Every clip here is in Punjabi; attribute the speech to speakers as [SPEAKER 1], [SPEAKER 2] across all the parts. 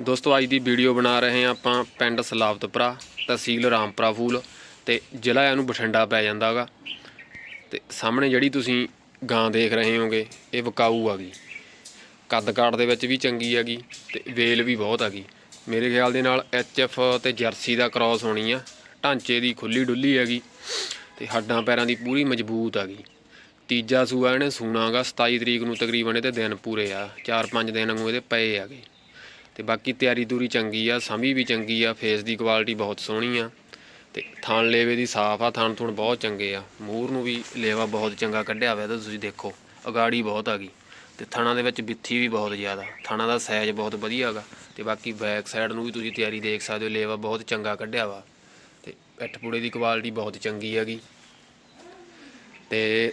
[SPEAKER 1] ਦੋਸਤੋ, ਅੱਜ ਦੀ ਵੀਡੀਓ ਬਣਾ ਰਹੇ ਹਾਂ ਆਪਾਂ ਪਿੰਡ ਸਲਾਵਤਪੁਰਾ ਤਹਿਸੀਲ ਰਾਮਪੁਰਾ ਫੂਲ ਤੇ ਜ਼ਿਲ੍ਹਾ ਇਹਨੂੰ ਬਠਿੰਡਾ ਪੈ ਜਾਂਦਾਗਾ। ਤੇ ਸਾਹਮਣੇ ਜਿਹੜੀ ਤੁਸੀਂ ਗਾਂ ਦੇਖ ਰਹੇ ਹੋਗੇ, ਇਹ ਵਿਕਾਊ ਗਈ ਕੱਦ ਕਾਟ ਦੇ ਵਿੱਚ ਵੀ ਚੰਗੀ ਹੈਗੀ ਤੇ ਵੇਲ ਵੀ ਬਹੁਤ ਹੈਗੀ ਮੇਰੇ ਖਿਆਲ ਦੇ ਨਾਲ ਐਫ ਤੇ ਜਰਸੀ ਦਾ ਕ੍ਰਾਸ ਹੋਣੀ ਆ, ਢਾਂਚੇ ਦੀ ਖੁੱਲੀ ਡੁੱਲੀ ਹੈਗੀ ਤੇ ਹੱਡਾਂ ਪੈਰਾਂ ਦੀ ਪੂਰੀ ਮਜ਼ਬੂਤ ਹੈਗੀ ਤੀਜਾ ਸੂਆ ਇਹਨੇ ਸੂਣਾਗਾ 27 ਤਰੀਕ ਨੂੰ ਤਕਰੀਬਨ ਇਹਦੇ ਦਿਨ ਪੂਰੇ ਆ 4-5 ਦਿਨ ਨੂੰ ਇਹਦੇ ਪਏ ਹੈਗੇ ਤੇ ਬਾਕੀ ਤਿਆਰੀ ਤੂਰੀ ਚੰਗੀ ਆ, ਸਮੀ ਵੀ ਚੰਗੀ ਆ, ਫੇਸ ਦੀ ਕੁਆਲਿਟੀ ਬਹੁਤ ਸੋਹਣੀ ਆ ਤੇ ਥਣ ਲੇਵੇ ਦੀ ਸਾਫ਼ ਆ, ਥਣ ਥੁਣ ਬਹੁਤ ਚੰਗੇ ਆ। ਮੂਰ ਨੂੰ ਵੀ ਲੇਵਾ ਬਹੁਤ ਚੰਗਾ ਕੱਢਿਆ ਹੋਇਆ ਤਾਂ ਤੁਸੀਂ ਦੇਖੋ, ਅਗਾੜੀ ਬਹੁਤ ਆ ਗਈ ਤੇ ਥਣਾ ਦੇ ਵਿੱਚ ਬਿੱਥੀ ਵੀ ਬਹੁਤ ਜ਼ਿਆਦਾ, ਥਣਾ ਦਾ ਸਾਈਜ਼ ਬਹੁਤ ਵਧੀਆ ਹੈਗਾ ਤੇ ਬਾਕੀ ਬੈਕ ਸਾਈਡ ਨੂੰ ਵੀ ਤੁਸੀਂ ਤਿਆਰੀ ਦੇਖ ਸਕਦੇ ਹੋ, ਲੇਵਾ ਬਹੁਤ ਚੰਗਾ ਕੱਢਿਆ ਵਾ ਤੇ ਪਿੱਠ ਪੁੜੇ ਦੀ ਕੁਆਲਿਟੀ ਬਹੁਤ ਚੰਗੀ ਹੈਗੀ ਤੇ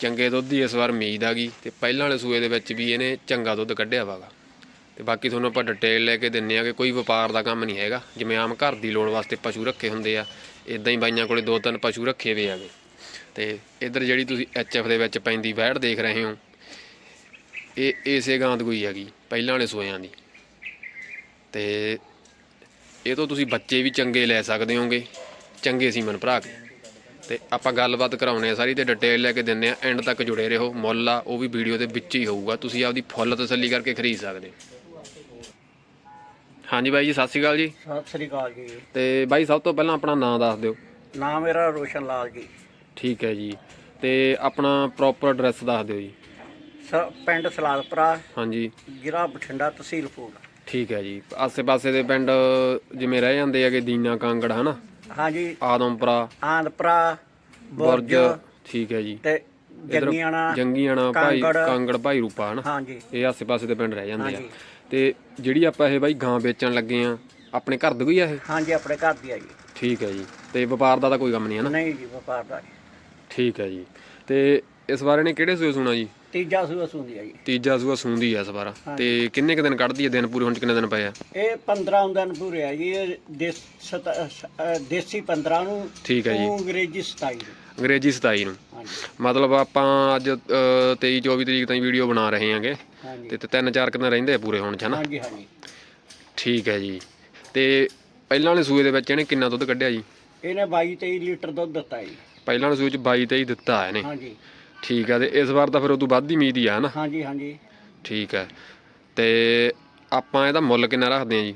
[SPEAKER 1] ਚੰਗੇ ਦੁੱਧ ਦੀ ਇਸ ਵਾਰ ਉਮੀਦ ਗਈ ਤੇ ਪਹਿਲਾਂ ਵਾਲੇ ਸੂਏ ਦੇ ਵਿੱਚ ਵੀ ਇਹਨੇ ਚੰਗਾ ਦੁੱਧ ਕੱਢਿਆ ਵਾਗਾ ਤੇ ਬਾਕੀ ਤੁਹਾਨੂੰ ਆਪਾਂ ਡਿਟੇਲ ਲੈ ਕੇ ਦਿੰਨੇ ਆ ਕਿ ਕੋਈ ਵਪਾਰ ਦਾ ਕੰਮ ਨਹੀਂ ਹੈਗਾ। ਜਿਵੇਂ ਆਮ ਘਰ ਦੀ ਲੋੜ ਵਾਸਤੇ ਪਸ਼ੂ ਰੱਖੇ ਹੁੰਦੇ ਆ ਇਦਾਂ ਹੀ ਬਾਈਆਂ ਕੋਲੇ ਦੋ ਤਿੰਨ ਪਸ਼ੂ ਰੱਖੇ ਵੇ ਆਗੇ। ਤੇ ਇਧਰ ਜਿਹੜੀ ਤੁਸੀਂ ਐਫ ਦੇ ਵਿੱਚ ਪੈਂਦੀ ਵੈੜ ਦੇਖ ਰਹੇ ਹੋ, ਇਹ ਇਸੇ ਗਾਂਦ ਕੋਈ ਹੈਗੀ, ਪਹਿਲਾਂ ਵਾਲੇ ਸੂਇਆਂ ਦੀ। ਤੇ ਇਹ ਤੋਂ ਤੁਸੀਂ ਬੱਚੇ ਵੀ ਚੰਗੇ ਲੈ ਸਕਦੇ ਹੋਗੇ, ਚੰਗੇ ਸੀਮਨ ਭਰਾ ਕੇ। ਤੇ ਆਪਾਂ ਗੱਲਬਾਤ ਕਰਾਉਣੇ ਆ ਸਾਰੀ ਤੇ ਡਿਟੇਲ ਲੈ ਕੇ ਦਿੰਨੇ ਆ ਐਂਡ ਤੱਕ ਜੁੜੇ ਰਹੋ। ਮੁੱਲ ਆ, ਉਹ ਵੀ ਵੀਡੀਓ ਦੇ ਵਿੱਚ ਹੀ ਹੋਊਗਾ। ਤੁਸੀਂ ਆਪਦੀ ਫੁੱਲ ਤਸੱਲੀ ਕਰਕੇ ਖਰੀਦ ਸਕਦੇ ਹੋ। ਹਾਂਜੀ ਬਾਈ ਜੀ ਸਤਿ ਸ਼੍ਰੀ ਅਕਾਲ ਜੀ।
[SPEAKER 2] ਸਤਿ ਸ੍ਰੀ ਅਕਾਲ ਜੀ।
[SPEAKER 1] ਤੇ ਬਾਈ ਸਭ ਤੋਂ ਪਹਿਲਾਂ ਆਪਣਾ ਨਾਮ ਦੱਸ ਦਿਓ।
[SPEAKER 2] ਨਾਮ ਮੇਰਾ ਰੋਸ਼ਨ ਲਾਲ ਜੀ।
[SPEAKER 1] ਠੀਕ ਹੈ ਜੀ। ਤੇ ਆਪਣਾ ਪ੍ਰੋਪਰ ਐਡਰੈਸ ਦੱਸ ਦਿਓ ਜੀ।
[SPEAKER 2] ਸ- ਪਿੰਡ ਸਲਾਦਪੁਰਾ
[SPEAKER 1] ਹਾਂਜੀ।
[SPEAKER 2] ਜ਼ਿਲ੍ਹਾ ਬਠਿੰਡਾ ਤਹਿਸੀਲ ਫੂਲ
[SPEAKER 1] ਠੀਕ ਹੈ ਜੀ। ਆਸੇ-ਪਾਸੇ ਦੇ ਪਿੰਡ ਜਿਵੇਂ ਰਹਿ ਜਾਂਦੇ ਹੈਗੇ ਦੀਨਾ ਕਾਂਗੜ ਹਨਾ?
[SPEAKER 2] ਹਾਂਜੀ।
[SPEAKER 1] ਆਦਮਪੁਰਾ।
[SPEAKER 2] ਆਂਦਪੁਰਾ
[SPEAKER 1] ਬੁਰਜ।
[SPEAKER 2] ਬੁਰਜ
[SPEAKER 1] ਠੀਕ ਹੈ ਜੀ।
[SPEAKER 2] ਤੇ ਜੰਗੀਆਣਾ
[SPEAKER 1] ਜੰਗੀਆਣਾ ਭਾਈ
[SPEAKER 2] ਕਾਂਗੜ।
[SPEAKER 1] ਭਾਈ ਰੂਪਾ ਹਨਾ?
[SPEAKER 2] ਹਾਂਜੀ।
[SPEAKER 1] ਇਹ ਆਸੇ-ਪਾਸੇ ਦੇ ਪਿੰਡ ਰਹਿ ਜਾਂਦੇ ਆ।
[SPEAKER 2] ਹਾਂਜੀ।
[SPEAKER 1] ਤੇ ਜਿਹੜੀ ਆਪਾਂ ਇਹ ਬਾਈ ਗਾਂ ਵੇਚਣ ਲੱਗੇ ਆ ਆਪਣੇ ਘਰ ਦੀ ਕੋਈ ਆ ਇਹ?
[SPEAKER 2] ਹਾਂਜੀ ਆਪਣੇ ਘਰ ਦੀ ਆ ਜੀ।
[SPEAKER 1] ਠੀਕ ਹੈ ਜੀ। ਤੇ ਵਪਾਰ ਦਾ ਤਾਂ ਕੋਈ ਕੰਮ ਨਹੀਂ ਹੈ ਨਾ?
[SPEAKER 2] ਨਹੀਂ ਜੀ ਵਪਾਰ ਦਾ ਜੀ।
[SPEAKER 1] ਠੀਕ ਹੈ ਜੀ। ਤੇ ਇਸ ਵਾਰ ਇਹਨੇ ਕਿਹੜੇ ਸੂਏ ਸੁਣਾ ਜੀ?
[SPEAKER 2] ਤੀਜਾ ਸੂਆ ਸੁੰਦੀ ਆ ਜੀ।
[SPEAKER 1] ਤੀਜਾ ਸੂਆ ਸੂੰਦੀ ਆ ਇਸ ਵਾਰ। ਤੇ ਕਿੰਨੇ ਕੁ ਦਿਨ ਕੱਢਦੀ ਹੈ ਦਿਨ ਪੂਰੇ ਹੁਣ 'ਚ ਕਿੰਨੇ ਦਿਨ ਪਏ ਆ?
[SPEAKER 2] ਇਹ 15 ਦਿਨ ਪੂਰੇ ਆ ਜੀ ਇਹ ਦੇਸ- ਸਤ- ਅ, ਦੇਸੀ 15 ਨੂੰ
[SPEAKER 1] ਠੀਕ ਹੈ ਜੀ।
[SPEAKER 2] ਉਹ ਅੰਗਰੇਜ਼ੀ 27 ਨੂੰ।
[SPEAKER 1] ਅੰਗਰੇਜ਼ੀ 27 ਨੂੰ। ਮਤਲਬ ਆਪਾਂ ਅੱਜ ਅ, 23 24 ਤਰੀਕ ਤਾਈਂ ਵੀਡੀਓ ਬਣਾ ਰਹੇ ਹਾਂਗੇ। ਤੇ ਤੇ ਤਿੰਨ ਚਾਰ ਕੁ ਦਿਨ ਰਹਿੰਦੇ ਆ ਪੂਰੇ ਹੋਣ 'ਚ ਹਨਾ?
[SPEAKER 2] ਹਾਂਜੀ ਹਾਂਜੀ।
[SPEAKER 1] ਠੀਕ ਹੈ ਜੀ। ਤੇ ਪਹਿਲਾਂ ਵਾਲੇ ਸੂਏ ਦੇ ਵਿੱਚ ਇਹਨੇ ਕਿੰਨਾ ਦੁੱਧ ਕੱਢਿਆ ਜੀ?
[SPEAKER 2] ਇਹਨੇ 22 23 ਲੀਟਰ ਦੁੱਧ ਦਿੱਤਾ ਜੀ।
[SPEAKER 1] ਪਹਿਲਾਂ ਵਾਲੇ ਸੂਏ 'ਚ 22 23 ਦਿੱਤਾ ਇਹਨੇ।
[SPEAKER 2] ਹਾਂਜੀ।
[SPEAKER 1] ਠੀਕ ਹੈ ਤੇ ਇਸ ਵਾਰ ਤਾਂ ਫਿਰ ਉਦੋਂ ਵੱਧ ਹੀ ਉਮੀਦ ਹੀ ਆ ਹਨਾ?
[SPEAKER 2] ਹਾਂਜੀ ਹਾਂਜੀ।
[SPEAKER 1] ਠੀਕ ਹੈ। ਤੇ ਆਪਾਂ ਇਹਦਾ ਮੁੱਲ ਕਿੰਨਾ ਰੱਖਦੇ ਆ ਜੀ?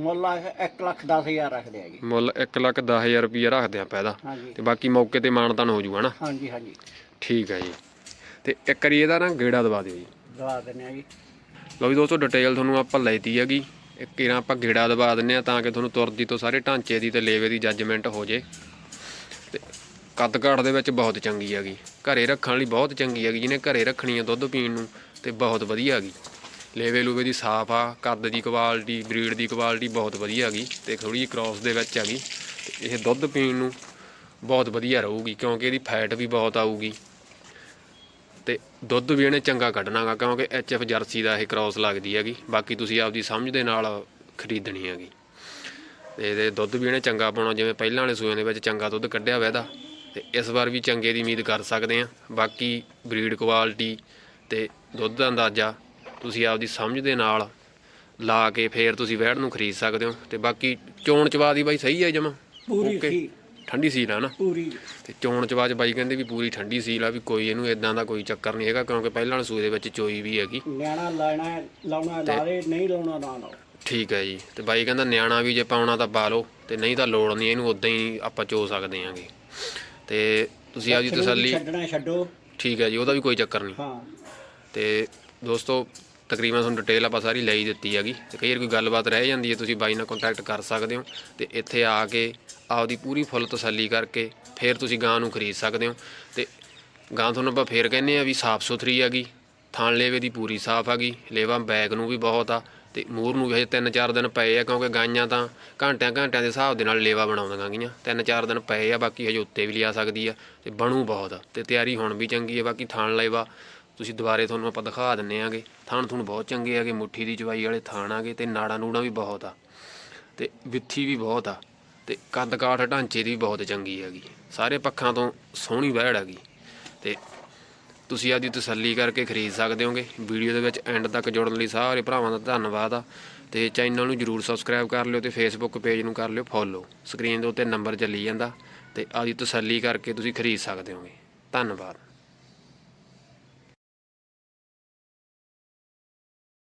[SPEAKER 2] ਮੁੱਲ ਆ 1 ਲੱਖ 10 ਹਜ਼ਾਰ ਰੱਖਦੇ ਆ ਜੀ
[SPEAKER 1] ਮੁੱਲ 1 ਲੱਖ 10000 ਰੁਪਈਆ ਰੱਖਦੇ ਆ ਪੈਦਾ
[SPEAKER 2] ਹਾਂਜੀ।
[SPEAKER 1] ਤੇ ਬਾਕੀ ਮੌਕੇ ਤੇ ਮਾਨਤਾਨ ਹੋ ਜੂਗਾ ਨਾ।
[SPEAKER 2] ਹਾਂਜੀ ਹਾਂਜੀ।
[SPEAKER 1] ਠੀਕ ਹੈ ਜੀ। ਤੇ ਇੱਕ ਵਾਰੀ ਇਹਦਾ ਨਾ ਗੇੜਾ ਦਵਾ ਦਿਓ ਜੀ।
[SPEAKER 2] ਦਵਾ ਦਿੰਦੇ ਆ ਜੀ।
[SPEAKER 1] ਲਓ ਵੀ ਦੋਸਤੋ ਡਿਟੇਲ ਤੁਹਾਨੂੰ ਆਪਾਂ ਲੈਤੀ ਹੈਗੀ। ਇੱਕ ਵਾਰ ਆਪਾਂ ਗੇੜਾ ਦਵਾ ਦਿੰਨੇ ਆ ਤਾਂ ਕਿ ਤੁਹਾਨੂੰ ਤੁਰਦੀ ਤੋਂ ਸਾਰੇ ਢਾਂਚੇ ਦੀ ਤੇ ਲੇਵੇ ਦੀ ਜੱਜਮੈਂਟ ਹੋ ਜੇ। ਤੇ ਕੱਦ ਕਾਠ ਦੇ ਵਿੱਚ ਬਹੁਤ ਚੰਗੀ ਹੈਗੀ। ਘਰੇ ਰੱਖਣ ਲਈ ਬਹੁਤ ਚੰਗੀ ਹੈਗੀ ਜਿਹਨੇ ਘਰੇ ਰੱਖਣੀ ਆ ਦੁੱਧ ਪੀਣ ਨੂੰ ਤੇ ਬਹੁਤ ਵਧੀਆ ਹੈਗੀ। ਲੇਵੇ ਲੂਵੇ ਦੀ ਸਾਫ਼ ਆ, ਕੱਦ ਦੀ ਕੁਆਲਿਟੀ ਬਰੀਡ ਦੀ ਕੁਆਲਿਟੀ ਬਹੁਤ ਵਧੀਆ ਹੈਗੀ ਤੇ ਥੋੜੀ ਜਿਹੀ ਕ੍ਰਾਸ ਦੇ ਵਿੱਚ ਹੈਗੀ ਤੇ ਇਹ ਦੁੱਧ ਪੀਣ ਨੂੰ ਬਹੁਤ ਵਧੀਆ ਰਹੂਗੀ ਕਿਉਂਕਿ ਇਹਦੀ ਫੈਟ ਵੀ ਬਹੁਤ ਆਊਗੀ ਤੇ ਦੁੱਧ ਵੀ ਇਹਨੇ ਚੰਗਾ ਕੱਢਣਾਗਾ ਕਿਉਂਕਿ ਐਫ ਜਰਸੀ ਦਾ ਇਹ ਕ੍ਰਾਸ ਲੱਗਦੀ ਹੈਗੀ, ਬਾਕੀ ਤੁਸੀਂ ਆਪਦੀ ਸਮਝ ਦੇ ਨਾਲ ਖਰੀਦਣੀ ਹੈਗੀ ਤੇ ਇਹਦੇ ਦੁੱਧ ਵੀ ਇਹਨੇ ਚੰਗਾ ਪਾਉਣਾ, ਜਿਵੇਂ ਪਹਿਲਾਂ ਵਾਲੇ ਸੂਏ ਦੇ ਵਿੱਚ ਚੰਗਾ ਦੁੱਧ ਕੱਢਿਆ ਹੋਇਆ ਇਹਦਾ ਤੇ ਇਸ ਵਾਰ ਵੀ ਚੰਗੇ ਦੀ ਉਮੀਦ ਕਰ ਸਕਦੇ ਆ ਬਾਕੀ ਬਰੀਡ ਕੁਆਲਿਟੀ ਤੇ ਦੁੱਧ ਦਾ ਅੰਦਾਜ਼ਾ ਤੁਸੀਂ ਆਪਦੀ ਸਮਝ ਦੇ ਨਾਲ ਲਾ ਕੇ ਫੇਰ ਤੁਸੀਂ ਵੈੜ ਨੂੰ ਖਰੀਦ ਸਕਦੇ ਹੋ ਤੇ ਬਾਕੀ ਚੋਣ ਚਵਾ ਦੀ ਬਾਈ ਸਹੀ ਹੈ ਜਮਾ?
[SPEAKER 2] ਪੂਰੀ. ਸੀ
[SPEAKER 1] ਠੰਡੀ ਸੀਲ ਆ ਨਾ?
[SPEAKER 2] ਪੂਰੀ।
[SPEAKER 1] ਤੇ ਚੋਣ ਚਵਾਜ ਬਾਈ ਕਹਿੰਦੇ ਵੀ ਪੂਰੀ ਠੰਡੀ ਸੀਲ ਆ ਵੀ ਕੋਈ ਇਹਨੂੰ ਇਦਾਂ ਦਾ ਕੋਈ ਚੱਕਰ ਨਹੀਂ ਹੈਗਾ ਕਿਉਂਕਿ ਪਹਿਲਾਂ ਸੂਏ ਦੇ ਵਿੱਚ ਚੋਈ ਵੀ ਹੈਗੀ।
[SPEAKER 2] ਨਿਆਣਾ ਲੈਣਾ ਲਾਉਣਾ ਲਾਵੇ ਨਹੀਂ ਲਾਉਣਾ ਨਾ ਲਾਓ।
[SPEAKER 1] ਠੀਕ ਹੈ ਜੀ। ਤੇ ਬਾਈ ਕਹਿੰਦਾ ਨਿਆਣਾ ਵੀ ਜੇ ਪਾਉਣਾ ਤਾਂ ਪਾ ਲਓ ਤੇ ਨਹੀਂ ਤਾਂ ਲੋੜ ਨਹੀਂ ਇਹਨੂੰ ਉਦਾਂ ਹੀ ਆਪਾਂ ਚੋ ਸਕਦੇ ਆਂਗੇ ਤੇ ਤੁਸੀਂ ਆਪਦੀ ਤਸੱਲੀ
[SPEAKER 2] ਛੱਡਣਾ ਛੱਡੋ।
[SPEAKER 1] ਠੀਕ ਹੈ ਜੀ ਉਹਦਾ ਵੀ ਕੋਈ ਚੱਕਰ ਨਹੀਂ।
[SPEAKER 2] ਹਾਂ।
[SPEAKER 1] ਤੇ ਦੋਸਤੋ ਤਕਰੀਬਨ ਤੁਹਾਨੂੰ ਡਿਟੇਲ ਆਪਾਂ ਸਾਰੀ ਲਈ ਦਿੱਤੀ ਹੈਗੀ ਤੇ ਕਈ ਵਾਰ ਕੋਈ ਗੱਲਬਾਤ ਰਹਿ ਜਾਂਦੀ ਹੈ, ਤੁਸੀਂ ਬਾਈ ਨਾਲ ਕੰਟੈਕਟ ਕਰ ਸਕਦੇ ਹੋ ਤੇ ਇੱਥੇ ਆ ਕੇ ਆਪਦੀ ਪੂਰੀ ਫੁੱਲ ਤਸੱਲੀ ਕਰਕੇ ਫਿਰ ਤੁਸੀਂ ਗਾਂ ਨੂੰ ਖਰੀਦ ਸਕਦੇ ਹੋ ਤੇ ਗਾਂ ਤੁਹਾਨੂੰ ਆਪਾਂ ਫੇਰ ਕਹਿੰਨੇ ਆ ਵੀ ਸਾਫ਼ ਸੁਥਰੀ ਹੈਗੀ ਥਾਣ ਲੇਵੇ ਦੀ ਪੂਰੀ ਸਾਫ਼ ਹੈਗੀ, ਲੇਵਾ ਬੈਗ ਨੂੰ ਵੀ ਬਹੁਤ ਆ ਤੇ ਮੂਰ ਨੂੰ ਵੀ ਹਜੇ 3-4 ਦਿਨ ਪਏ ਆ ਕਿਉਂਕਿ ਗਾਈਆਂ ਤਾਂ ਘੰਟਿਆਂ ਘੰਟਿਆਂ ਦੇ ਹਿਸਾਬ ਦੇ ਨਾਲ ਲੇਵਾ ਬਣਾਉਂਦੀਆਂ ਗਈਆਂ 3-4 ਦਿਨ ਪਏ ਆ, ਬਾਕੀ ਹਜੇ ਉੱਤੇ ਵੀ ਲਿਆ ਸਕਦੀ ਆ ਤੇ ਬਣੂ ਬਹੁਤ ਆ ਤੇ ਤਿਆਰੀ ਹੁਣ ਵੀ ਚੰਗੀ ਆ, ਬਾਕੀ ਥਾਣ ਲੇਵਾ ਤੁਸੀਂ ਦੁਬਾਰੇ ਤੁਹਾਨੂੰ ਆਪਾਂ ਦਿਖਾ ਦਿੰਨੇ ਆਗੇ। ਥਾਣ ਥੂਣ ਬਹੁਤ ਚੰਗੇ ਆਗੇ ਮੁੱਠੀ ਦੀ ਚਵਾਈ ਵਾਲੇ ਥਾਣ ਆਗੇ ਤੇ ਨਾੜਾ ਨੂੜਾ ਵੀ ਬਹੁਤ ਆ ਤੇ ਵਿੱਥੀ ਵੀ ਬਹੁਤ ਆ ਤੇ ਕੱਦ ਕਾਠ ਢਾਂਚੇ ਦੀ ਵੀ ਬਹੁਤ ਚੰਗੀ ਹੈਗੀ। ਸਾਰੇ ਪੱਖਾਂ ਤੋਂ ਸੋਹਣੀ ਵਹਿੜ ਹੈਗੀ ਤੇ ਤੁਸੀਂ ਆਪਦੀ ਤਸੱਲੀ ਕਰਕੇ ਖਰੀਦ ਸਕਦੇ ਹੋਗੇ। ਵੀਡੀਓ ਦੇ ਵਿੱਚ ਐਂਡ ਤੱਕ ਜੁੜਨ ਲਈ ਸਾਰੇ ਭਰਾਵਾਂ ਦਾ ਧੰਨਵਾਦ ਆ ਤੇ ਚੈਨਲ ਨੂੰ ਜਰੂਰ ਸਬਸਕ੍ਰਾਈਬ ਕਰ ਲਿਓ ਤੇ ਫੇਸਬੁੱਕ ਪੇਜ ਨੂੰ ਕਰ ਲਿਓ ਫੋਲੋ ਸਕਰੀਨ ਦੇ ਉੱਤੇ ਨੰਬਰ ਚੱਲੀ ਜਾਂਦਾ ਤੇ ਆਦੀ ਤਸੱਲੀ ਕਰਕੇ ਤੁਸੀਂ ਖਰੀਦ ਸਕਦੇ ਹੋਗੇ। ਧੰਨਵਾਦ।